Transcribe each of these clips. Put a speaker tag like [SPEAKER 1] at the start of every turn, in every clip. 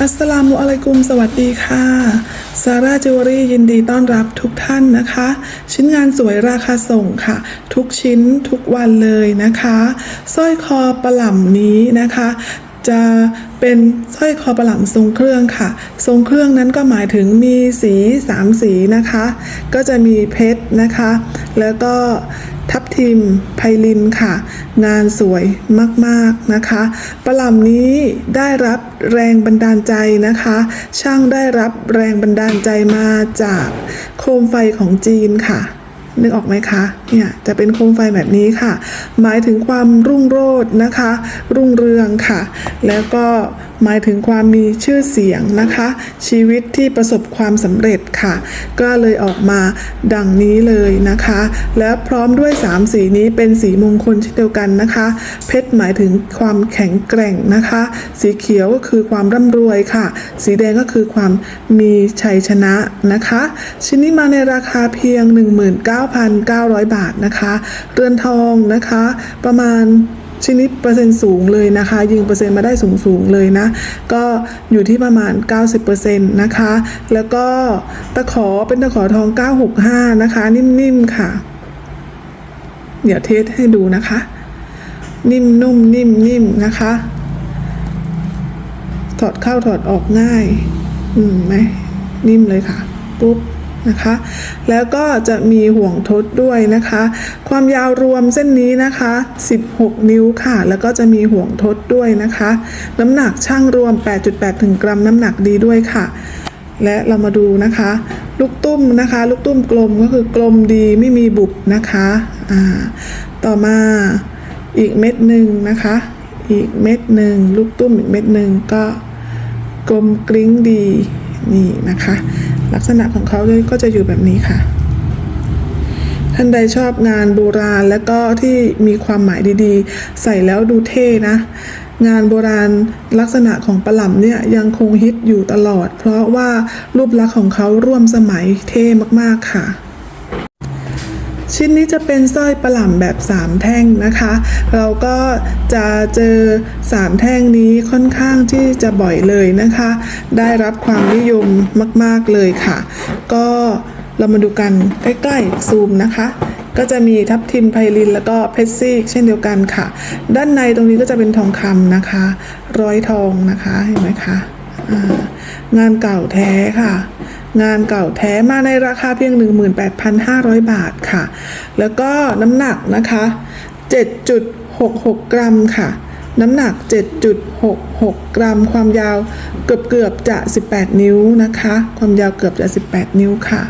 [SPEAKER 1] อัสสลามุอะลัยกุม สวัสดีค่ะซาร่าจิวเวลรี่ยินดีต้อนรับทุกท่านนะคะ ชิ้นงานสวยราคาส่งค่ะ ทุกชิ้นทุกวันเลยนะคะสร้อยคอประหล่ำนี้นะคะ จะเป็นสร้อยคอประหล่ำทรงเครื่องค่ะ ทรงเครื่องนั้นก็หมายถึงมีสีสามสีนะคะ ก็จะมีเพชรนะคะ แล้วก็ ทับทิมไพลินค่ะ งานสวยมากๆนะคะ ประหลำนี้ได้รับแรงบันดาลใจนะคะ ช่างได้รับแรงบันดาลใจมาจากโคมไฟของจีนค่ะ นึกออกไหมคะเนี่ยจะเป็นโคมไฟแบบนี้ค่ะ หมายถึงความรุ่งโรจน์นะคะ รุ่งเรืองค่ะ แล้วก็หมายถึงความมีชื่อเสียงนะคะ ชีวิตที่ประสบความสำเร็จค่ะ ก็เลยออกมาดังนี้เลยนะคะ แล้วพร้อมด้วย 3 สีนี้เป็นสีมงคลเช่นเดียวกันนะคะ เพชรหมายถึงความแข็งแกร่งนะคะ สีเขียวก็คือความร่ำรวยค่ะ สีแดงก็คือความมีชัยชนะนะคะ ชิ้นนี้มาในราคาเพียง19,900 บาทนะคะ เรือนทองนะคะ ประมาณชิ้นนี้เปอร์เซ็นต์สูงเลยนะคะ ยิงเปอร์เซ็นต์มาได้สูงสูงเลยนะ ก็อยู่ที่ประมาณ 90%นะคะ แล้วก็ตะขอเป็นตะขอทอง 965 นะคะ นิ่มๆค่ะ เดี๋ยวเทสให้ดูนะคะ นิ่มนุ่มนิ่มนิ่มนะคะ ถอดเข้าถอดออกง่าย อืมไหมนิ่มเลยค่ะ ปุ๊บ นะคะ แล้วก็จะมีห่วงทดด้วยนะคะ ความยาวรวมเส้นนี้นะคะ 16 นิ้วค่ะ แล้วก็จะมีห่วงทดด้วยนะคะ น้ำหนักช่างรวม 8.8 ถึงกรัมน้ำหนักดีด้วยค่ะ และเรามาดูนะคะ ลูกตุ้มนะคะ ลูกตุ้มกลมก็คือกลมดีไม่มีบุบนะคะอ่าต่อมาอีกเม็ดหนึ่งนะคะ อีกเม็ดหนึ่งลูกตุ้มอีกเม็ดหนึ่งก็กลมกริ้งดี นะคะ ลักษณะของเขาก็จะอยู่แบบนี้ค่ะ ท่านใดชอบงานโบราณและก็ที่มีความหมายดีๆ ใส่แล้วดูเท่นะ งานโบราณลักษณะของประหล่ำเนี่ยยังคงฮิตอยู่ตลอด เพราะว่ารูปลักษณ์ของเขาร่วมสมัยเท่มากๆค่ะ ชิ้นนี้จะเป็นสร้อยประหล่ำแบบ 3 แท่งนะคะ เราก็จะเจอ 3 แท่งนี้ค่อนข้างที่จะบ่อยเลยนะคะ ได้รับความนิยมมาก ๆ เลยค่ะ ก็เรามาดูกันใกล้ ๆ ซูมนะคะก็จะมีทับทิมไพลินแล้วก็เพชรซีกเช่นเดียวกันค่ะ ด้านในตรงนี้ก็จะเป็นทองคำนะคะ ร้อยทองนะคะเห็นไหมคะงานเก่าแท้ค่ะ งานเก่าแท้มาในราคาเพียง 18,500 บาทค่ะ แล้วก็น้ำหนักนะคะ 7.66 กรัมค่ะ น้ำหนัก 7.66 กรัม ความยาวเกือบเกือบๆจะ 18 นิ้วนะคะ ความยาวเกือบจะ 18 นิ้วค่ะ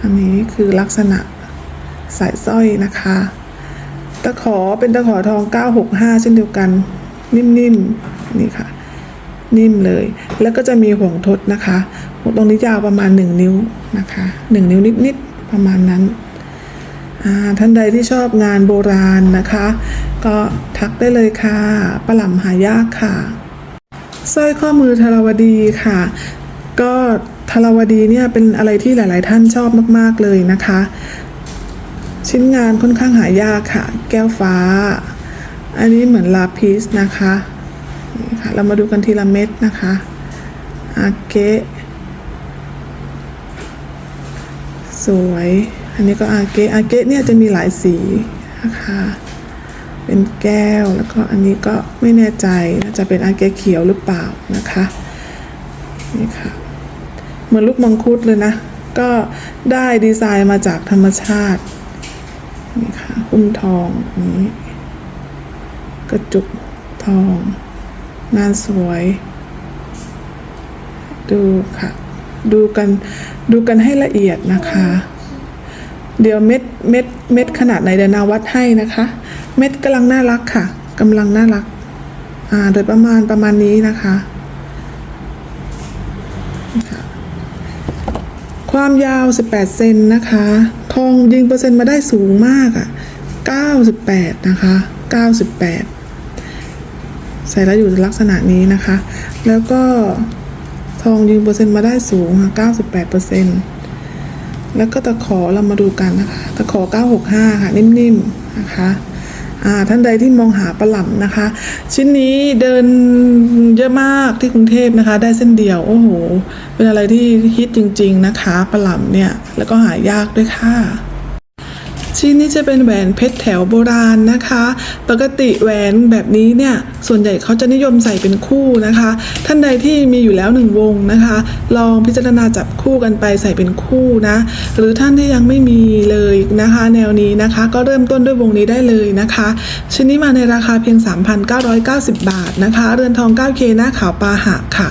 [SPEAKER 1] อันนี้คือลักษณะสายสร้อยนะคะ ตะขอเป็นตะขอทอง 965 เช่นเดียวกัน นิ่มๆนี่ค่ะ นิ่มเลย แล้วก็จะมีห่วงทดนะคะตรงนี้ยาวประมาณ 1 นิ้วนะคะ1นิ้วนิดๆประมาณนั้นท่านใดที่ชอบงานโบราณนะคะ ก็ทักได้เลยค่ะปลาหล่ำหายากค่ะสร้อยข้อมือธารวดีค่ะ ก็ธารวดีเนี่ยเป็นอะไรที่หลาย ๆ ท่านชอบมาก ๆ เลยนะคะ ชิ้นงานค่อนข้างหายากค่ะ แก้วฟ้า อันนี้เหมือนลาพิสนะคะ เรามาดูกันทีละเม็ดนะคะอาเกะสวย อันนี้ก็อาเกะอาเกะเนี่ยจะมีหลายสีนะคะเป็นแก้วแล้วก็อันนี้ก็ไม่แน่ใจนะจะเป็นอาเกะเขียวหรือเปล่านะคะนี่ค่ะเหมือนลูกมังคุดเลยนะ ก็ได้ดีไซน์มาจากธรรมชาตินี่ค่ะหุ้มทองนี้กระจุกทอง งานสวย ดูค่ะ ดูกันดูกันให้ละเอียดนะคะ เดี๋ยวเม็ดเม็ดเม็ดขนาดไหนเดี๋ยวนาวัดให้นะคะ เม็ดกำลังน่ารักค่ะกำลังน่ารัก อ่าโดยประมาณประมาณนี้นะคะ ความยาว 18 เซนนะคะ ทองยิงเปอร์เซ็นต์มาได้สูงมากอะ่ะ 98 นะคะ 98 ใส่แล้วอยู่ลักษณะนี้นะคะ แล้วก็ทองยิงเปอร์เซ็นต์มาได้สูงค่ะ98เปอร์เซ็นต์แล้วก็ตะขอเรามาดูกันนะคะ ตะขอ 965 ค่ะ นิ่มๆนะคะท่านใดที่มองหาประหล่ำนะคะ ชิ้นนี้เดินเยอะมากที่กรุงเทพนะคะ ได้เส้นเดียว โอ้โห เป็นอะไรที่ฮิตจริง ๆนะคะปลาหลำเนี่ย แล้วก็หายากด้วยค่ะ ชิ้นนี้จะเป็นแหวนเพชรแถวโบราณนะคะ ปกติแหวนแบบนี้เนี่ย ส่วนใหญ่เขาจะนิยมใส่เป็นคู่นะคะ ท่านใดที่มีอยู่แล้วหนึ่งวงนะคะ ลองพิจารณาจับคู่กันไปใส่เป็นคู่นะ หรือท่านที่ยังไม่มีเลยนะคะ แนวนี้นะคะ ก็เริ่มต้นด้วยวงนี้ได้เลยนะคะ ชิ้นนี้มาในราคาเพียง 3,990 บาทนะคะ เรือนทอง 9K หน้าขาวปลาหะค่ะ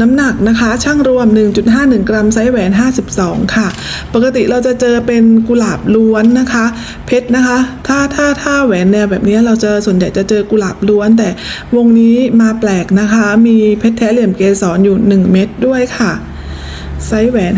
[SPEAKER 1] น้ำหนักนะคะช่างรวม 1.51 กรัมไซส์แหวน 52 ค่ะ ปกติเราจะเจอเป็นกุหลาบล้วนนะคะ เพชรนะคะ ถ้าถ้าถ้าแหวนแนวแบบนี้เราจะส่วนใหญ่จะเจอกุหลาบล้วนแต่วงนี้มาแปลกนะคะ มีเพชรแท้เหลี่ยมเกสรอยู่ 1 เม็ดด้วยค่ะ ไซส์แหวน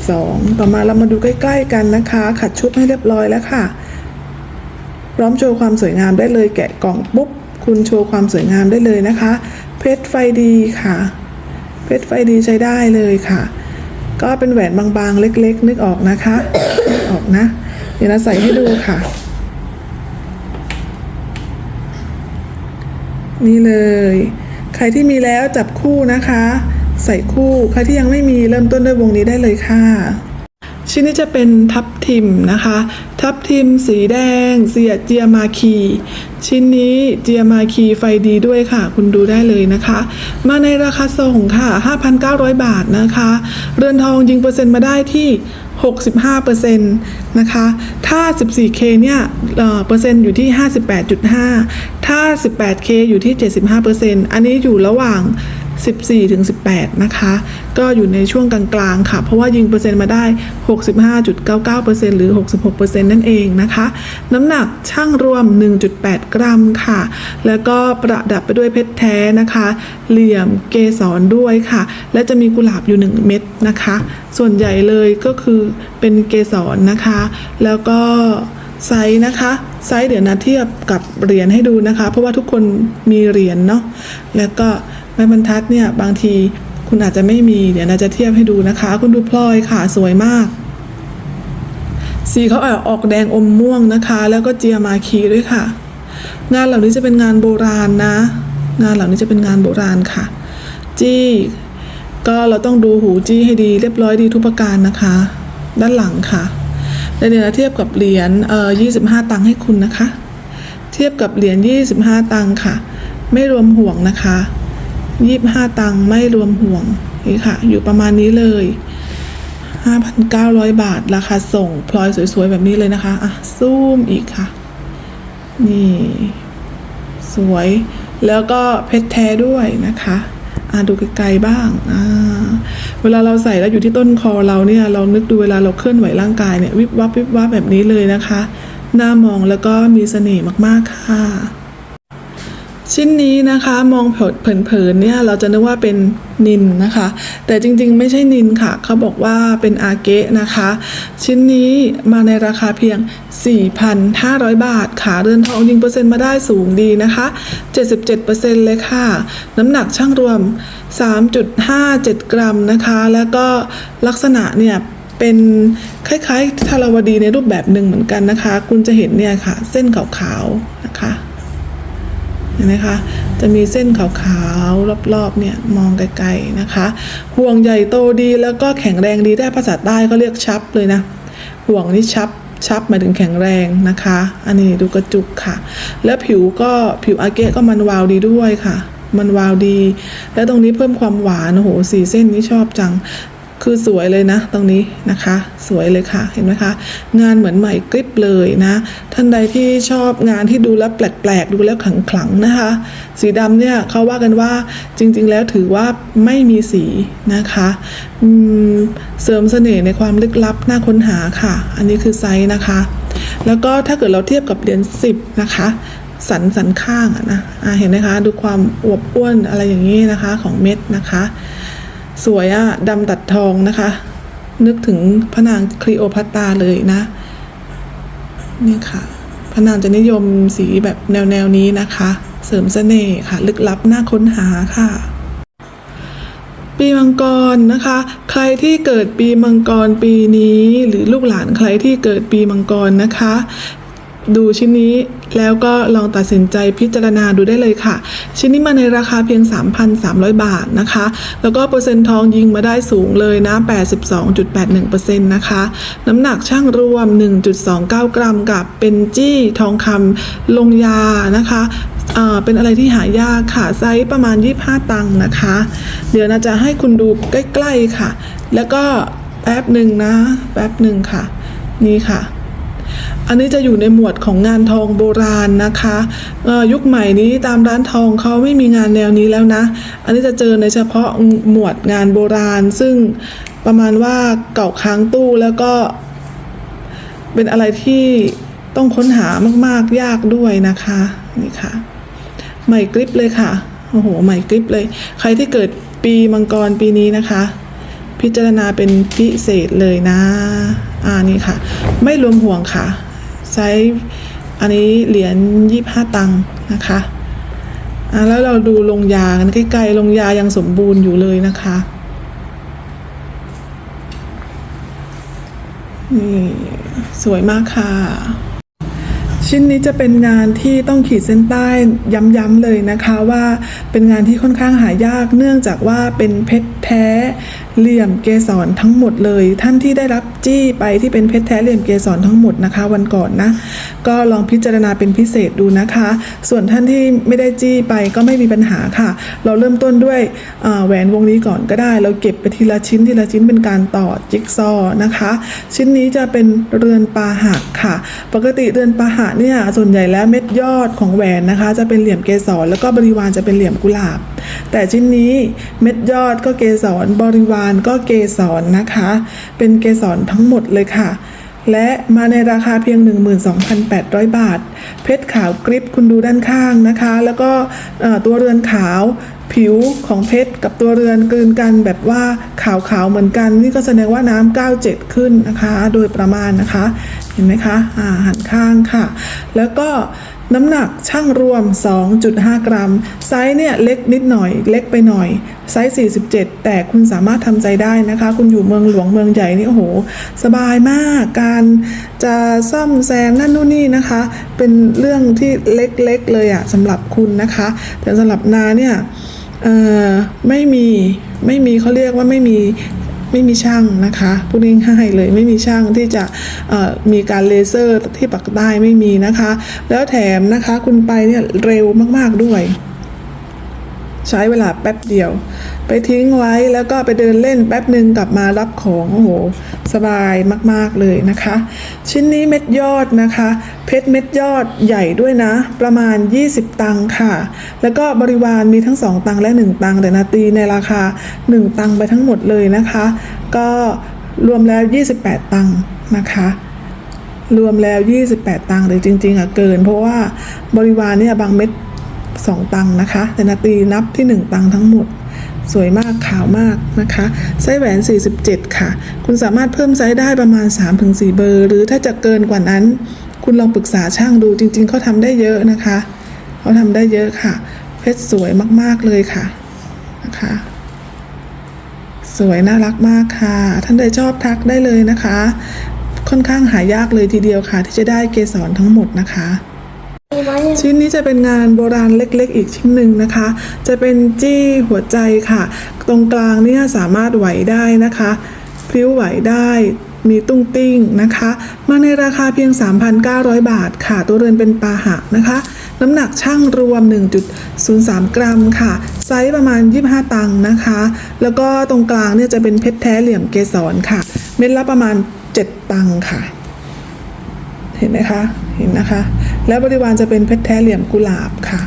[SPEAKER 1] 52 ต่อมาเรามาดูใกล้ ๆ กันนะคะ ขัดชุบให้เรียบร้อยแล้วค่ะ พร้อมโชว์ความสวยงามได้เลยแกะกล่องปุ๊บ คุณโชว์ความสวยงามได้เลยนะคะ เพชรไฟดีค่ะ เพชรไฟดีใช้ได้เลยค่ะ ก็เป็นแหวนบางๆ เล็กๆ นึกออกนะคะนึกออกนะ เดี๋ยวนะใส่ให้ดูค่ะ นี่เลย ใครที่มีแล้วจับคู่นะคะ ใส่คู่ ใครที่ยังไม่มีเริ่มต้นด้วยวงนี้ได้เลยค่ะ ชิ้นนี้จะเป็นทับทิมนะคะ ทับทิมสีแดง เสียเจียมาคี ชิ้นนี้เจียมาคีไฟดีด้วยค่ะ คุณดูได้เลยนะคะ มาในราคาส่งค่ะ 5,900 บาทนะคะ เรือนทองยิงเปอร์เซ็นต์มาได้ที่ 65%นะคะ ถ้า 14K เนี่ยเปอร์เซ็นต์อยู่ที่ 58.5 ถ้า 18K อยู่ที่ 75%อันนี้อยู่ระหว่าง 14ถึง18 นะคะ ก็อยู่ในช่วงกลางๆ ค่ะ เพราะว่ายิงเปอร์เซ็นต์มาได้ 65.99%หรือ 66%นั่นเองนะคะ น้ำหนักช่างรวม 1.8 กรัมค่ะ แล้วก็ประดับไปด้วยเพชรแท้นะคะ เหลี่ยมเกสรด้วยค่ะ และจะมีกุหลาบอยู่ 1 เม็ดนะคะ ส่วนใหญ่เลยก็คือเป็นเกสรนะคะ แล้วก็ไซส์นะคะไซส์เดี๋ยวนะเทียบกับเหรียญให้ดูนะคะ เพราะว่าทุกคนมีเหรียญเนาะแล้วก็ ไม้บรรทัดเนี่ยบางทีคุณอาจจะไม่มี เดี๋ยวนาจะเทียบให้ดูนะคะ คุณดูพลอยค่ะสวยมาก สีเขาออกแดงอมม่วงนะคะ แล้วก็เจียมาคีด้วยค่ะ งานเหล่านี้จะเป็นงานโบราณนะ งานเหล่านี้จะเป็นงานโบราณค่ะ จี้ก็เราต้องดูหูจี้ให้ดีเรียบร้อยดีทุกประการนะคะ ด้านหลังค่ะแล้วเดี๋ยวเราเทียบกับเหรียญเอ่อ25 ตังค์ให้คุณนะคะ เทียบกับเหรียญ25 ตังค์ค่ะ ไม่รวมห่วงนะคะ 25ตังค์ไม่รวมห่วงนี่ค่ะ อยู่ประมาณนี้เลย 5,900 บาท ราคาส่ง พลอยสวยๆ แบบนี้เลยนะคะ อะ ซูมอีกค่ะ นี่ สวย แล้วก็เพชรแท้ด้วยนะคะอะดูไกลๆบ้างอ่าเวลาเราใส่แล้วอยู่ที่ต้นคอเราเนี่ย เรานึกดูเวลาเราเคลื่อนไหวร่างกายเนี่ย วิบวับวิบวับแบบนี้เลยนะคะ หน้ามองแล้วก็มีเสน่ห์มากๆค่ะ ชิ้นนี้นะคะมองเผินๆเนี่ยเราจะนึกว่าเป็นนินนะคะ แต่จริงๆไม่ใช่นินค่ะ เขาบอกว่าเป็นอาเกะนะคะ ชิ้นนี้มาในราคาเพียง 4,500 บาทค่ะเรือนทองยิงเปอร์เซ็นต์มาได้สูงดีนะคะ 77%เลยค่ะ น้ำหนักช่างรวม 3.57 กรัมนะคะ แล้วก็ลักษณะเนี่ยเป็นคล้ายๆทาราวดีในรูปแบบหนึ่งเหมือนกันนะคะ คุณจะเห็นเนี่ยค่ะ เส้นขาวๆนะคะ เห็นไหมคะ จะมีเส้นขาวๆรอบๆเนี่ยมองไกลๆนะคะ ห่วงใหญ่โตดีแล้วก็แข็งแรงดีได้ภาษาใต้ก็เรียกชับเลยนะ ห่วงนี่ชับชับหมายถึงแข็งแรงนะคะ อันนี้ดูกระจุกค่ะ แล้วผิวก็ผิวอาเกะก็มันวาวดีด้วยค่ะ มันวาวดี แล้วตรงนี้เพิ่มความหวานโอ้โหสีเส้นนี้ชอบจัง คือสวยเลยนะ ตรงนี้นะคะ สวยเลยค่ะเห็นไหมคะ งานเหมือนใหม่กริบเลยนะ ท่านใดที่ชอบงานที่ดูแล้วแปลกๆ ดูแล้วขลังๆนะคะ สีดำเนี่ยเขาว่ากันว่าจริง ๆ แล้วถือว่าไม่มีสีนะคะอืมเสริมเสน่ห์ในความลึกลับน่าค้นหาค่ะ อันนี้คือไซส์นะคะ แล้วก็ถ้าเกิดเราเทียบกับเหรียญ10 นะคะสันสันข้างอะนะะเห็นไหมคะ ดูความอวบอ้วนอะไรอย่างนี้นะคะของเม็ดนะคะ สวยอะดำตัดทองนะคะ นึกถึงพระนางคลีโอพัตตราเลยนะนี่ค่ะพระนางจะนิยมสีแบบแนวแนวนี้นะคะ เสริมเสน่ห์ค่ะ ลึกลับน่าค้นหาค่ะ ปีมังกรนะคะ ใครที่เกิดปีมังกรปีนี้ หรือลูกหลานใครที่เกิดปีมังกรนะคะ ดูชิ้นนี้แล้วก็ลองตัดสินใจพิจารณาดูได้เลยค่ะ ชิ้นนี้มาในราคาเพียง 3,300 บาทนะคะ แล้วก็เปอร์เซ็นต์ทองยิงมาได้สูงเลยนะ 82.81%นะคะ น้ำหนักช่างรวม 1.29 กรัมกับเป็นจี้ทองคำลงยานะคะเอ่อเป็นอะไรที่หายากค่ะไซส์ประมาณ 25 ตังค์นะคะ เดี๋ยวนะจะให้คุณดูใกล้ ๆค่ะ แล้วก็แป๊บหนึ่งนะ แป๊บหนึ่งค่ะ นี่ค่ะ อันนี้จะอยู่ในหมวดของงานทองโบราณนะคะยุคใหม่นี้ตามร้านทองเขาไม่มีงานแนวนี้แล้วนะ อันนี้จะเจอในเฉพาะหมวดงานโบราณ ซึ่งประมาณว่าเก่าค้างตู้แล้วก็ เป็นอะไรที่ต้องค้นหามากๆยากด้วยนะคะนี่ค่ะใหม่กริปเลยค่ะโอ้โหใหม่กริปเลย ใครที่เกิดปีมังกรปีนี้นะคะ พิจารณาเป็นพิเศษเลยนะอ่านี่ค่ะ ไม่รวมห่วงค่ะ ไซส์อันนี้เหรียญยี่ห้าตังค์นะคะอ่าแล้วเราดูลงยากันใกล้ๆลงยายังสมบูรณ์อยู่เลยนะคะนี่สวยมากค่ะ ชิ้นนี้จะเป็นงานที่ต้องขีดเส้นใต้ย้ำๆเลยนะคะว่าเป็นงานที่ค่อนข้างหายากเนื่องจากว่าเป็นเพชรแท้ เหลี่ยมเกสรทั้งหมดเลย ท่านที่ได้รับจี้ไปที่เป็นเพชรแท้เหลี่ยมเกสรทั้งหมดนะคะ วันก่อนนะ ก็ลองพิจารณาเป็นพิเศษดูนะคะ ส่วนท่านที่ไม่ได้จี้ไปก็ไม่มีปัญหาค่ะ เราเริ่มต้นด้วยแหวนวงนี้ก่อนก็ได้ เราเก็บไปทีละชิ้นทีละชิ้นเป็นการต่อจิ๊กซอว์นะคะ ชิ้นนี้จะเป็นเรือนปาหักค่ะ ปกติเรือนปาหักเนี่ยส่วนใหญ่แล้วเม็ดยอดของแหวนนะคะ จะเป็นเหลี่ยมเกสรแล้วก็บริวารจะเป็นเหลี่ยมกุหลาบ แต่ชิ้นนี้เม็ดยอดก็เกสรบริวารก็เกสรนะคะ เป็นเกสรทั้งหมดเลยค่ะ และมาในราคาเพียง 12,800 บาท เพชรขาวกริปคุณดูด้านข้างนะคะ แล้วก็ตัวเรือนขาวผิวของเพชรกับตัวเรือนกลืนกันแบบว่าขาวๆเหมือนกัน นี่ก็แสดงว่าน้ำ97 ขึ้นนะคะ โดยประมาณนะคะ เห็นไหมคะอ่าหันข้างค่ะ แล้วก็ น้ำหนักช่างรวม 2.5 กรัม ไซส์เนี่ยเล็กนิดหน่อย เล็กไปหน่อย ไซส์ 47 แต่คุณสามารถทำใจได้นะคะ คุณอยู่เมืองหลวงเมืองใหญ่นี่โอ้โห สบายมาก การจะซ่อมแซมนั่นนู่นนี่นะคะ เป็นเรื่องที่เล็กๆเลยอะสำหรับคุณนะคะ แต่สำหรับนาเนี่ยไม่มีไม่มีเขาเรียกว่าไม่มี ไม่มีช่างนะคะพูดง่ายๆเลยไม่มีช่างที่จะมีการเลเซอร์ที่ปักใต้ไม่มีนะคะ แล้วแถมนะคะคุณไปเนี่ยเร็วมากๆด้วย ใช้เวลาแป๊บเดียว ไปทิ้งไว้แล้วก็ไปเดินเล่นแป๊บหนึ่งกลับมารับของโอ้โหสบายมากๆเลยนะคะ ชิ้นนี้เม็ดยอดนะคะ เพชรเม็ดยอดใหญ่ด้วยนะ ประมาณ 20 ตังค่ะ แล้วก็บริวารมีทั้ง 2 ตังและ 1 ตังแต่นาตีในราคา 1 ตังไปทั้งหมดเลยนะคะ ก็รวมแล้ว 28 ตังนะคะรวมแล้ว 28 ตังค์เลยจริง ๆอะเกิน เพราะว่าบริวารเนี่ยบางเม็ด 2 ตังค์นะคะ แต่นาตีนับที่ 1 ตังทั้งหมด สวยมากขาวมากนะคะ ไซส์แหวน 47 ค่ะ คุณสามารถเพิ่มไซส์ได้ประมาณ 3-4 เบอร์ หรือถ้าจะเกินกว่านั้น คุณลองปรึกษาช่างดูจริง ๆเขาทำได้เยอะนะคะเขาทำได้เยอะค่ะ เพชรสวยมากๆเลยค่ะนะคะสวยน่ารักมากค่ะ ท่านใดชอบทักได้เลยนะคะ ค่อนข้างหายากเลยทีเดียวค่ะ ที่จะได้เกสรทั้งหมดนะคะ ชิ้นนี้จะเป็นงานโบราณเล็กๆ อีกชิ้นหนึ่งนะคะ จะเป็นจี้หัวใจค่ะ ตรงกลางเนี่ยสามารถไหวได้นะคะพลิ้วไหวได้มีตุ้งติ้งนะคะ มาในราคาเพียง 3,900 บาทค่ะ ตัวเรือนเป็นปาหะนะคะ น้ำหนักช่างรวม 1.03 กรัมค่ะ ไซส์ประมาณ 25 ตังค์นะคะ แล้วก็ตรงกลางเนี่ยจะเป็นเพชรแท้เหลี่ยมเกสรค่ะ เม็ดละประมาณ 7 ตังค์ค่ะ เห็นไหมคะ เห็นนะคะ แล้วบริวารจะเป็นเพชรแท้เหลี่ยมกุหลาบค่ะ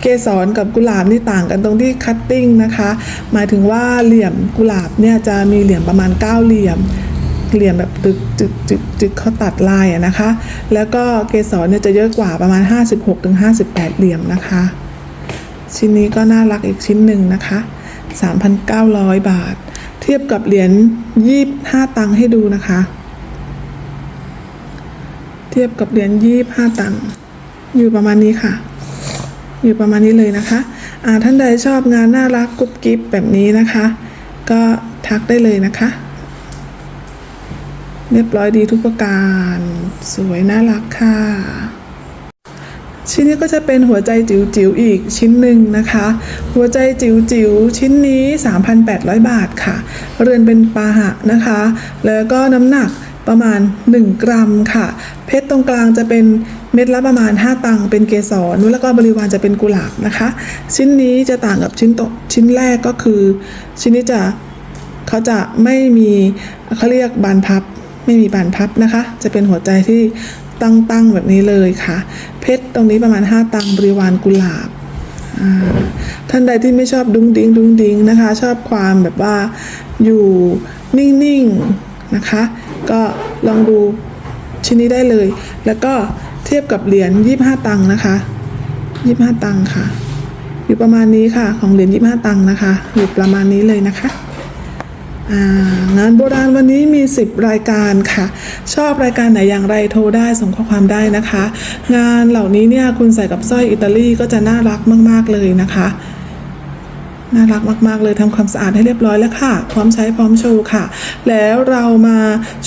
[SPEAKER 1] เกสรกับกุหลาบนี่ต่างกันตรงที่คัตติ้งนะคะ หมายถึงว่าเหลี่ยมกุหลาบเนี่ยจะมีเหลี่ยมประมาณ 9 เหลี่ยม เหลี่ยมแบบตึกจึกจึกจึกเขาตัดลายอะนะคะ แล้วก็เกสรเนี่ยจะเยอะกว่าประมาณ 56-58 เหลี่ยมนะคะ ชิ้นนี้ก็น่ารักอีกชิ้นหนึ่งนะคะ 3,900 บาท เทียบกับเหรียญ25 ตังค์ให้ดูนะคะ เทียบกับเหรียญยี่ห้าตังค์อยู่ประมาณนี้ค่ะ อยู่ประมาณนี้เลยนะคะอ่าท่านใดชอบงานน่ารักกุ๊บกิ๊บแบบนี้นะคะ ก็ทักได้เลยนะคะ เรียบร้อยดีทุกประการ สวยน่ารักค่ะ ชิ้นนี้ก็จะเป็นหัวใจจิ๋วๆอีกชิ้นหนึ่งนะคะ หัวใจจิ๋วๆชิ้นนี้ 3,800 บาทค่ะ เรือนเป็นปาหะนะคะ แล้วก็น้ำหนัก ประมาณ 1 กรัมค่ะ เพชรตรงกลางจะเป็นเม็ดละประมาณ 5 ตังค์เป็นเกสรแล้วก็บริวารจะเป็นกุหลาบนะคะ ชิ้นนี้จะต่างกับชิ้นชิ้นแรกก็คือ ชิ้นนี้จะเขาจะไม่มีเขาเรียกบานพับ ไม่มีบานพับนะคะ จะเป็นหัวใจที่ตั้งตั้งๆแบบนี้เลยค่ะ เพชรตรงนี้ประมาณ 5 ตังค์บริวารกุหลาบท่านใดที่ไม่ชอบดุ้งดิ้งดุ้งดิ้งนะคะ ชอบความแบบว่าอยู่นิ่งๆนะคะ ก็ลองดูชิ้นนี้ได้เลย แล้วก็เทียบกับเหรียญ25 ตังค์นะคะ25 ตังค์ค่ะ อยู่ประมาณนี้ค่ะ ของเหรียญ25 ตังค์นะคะ อยู่ประมาณนี้เลยนะคะางานโบราณวันนี้มี 10 รายการค่ะ ชอบรายการไหนอย่างไรโทรได้ส่งข้อความได้นะคะ งานเหล่านี้เนี่ยคุณใส่กับสร้อยอิตาลีก็จะน่ารักมาก ๆ เลยนะคะ น่ารักมาก ๆ เลยทำความสะอาดให้เรียบร้อยแล้วค่ะ พร้อมใช้พร้อมโชว์ค่ะ แล้วเรามา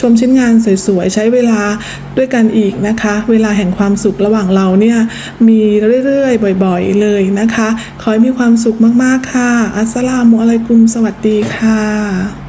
[SPEAKER 1] ชมชิ้นงานสวย ๆ ใช้เวลาด้วยกันอีกนะคะ เวลาแห่งความสุขระหว่างเราเนี่ยมีเรื่อยๆ บ่อย ๆ เลยนะคะ ขอให้มีความสุขมาก ๆ ค่ะ อัสสลามุอะลัยกุม สวัสดีค่ะ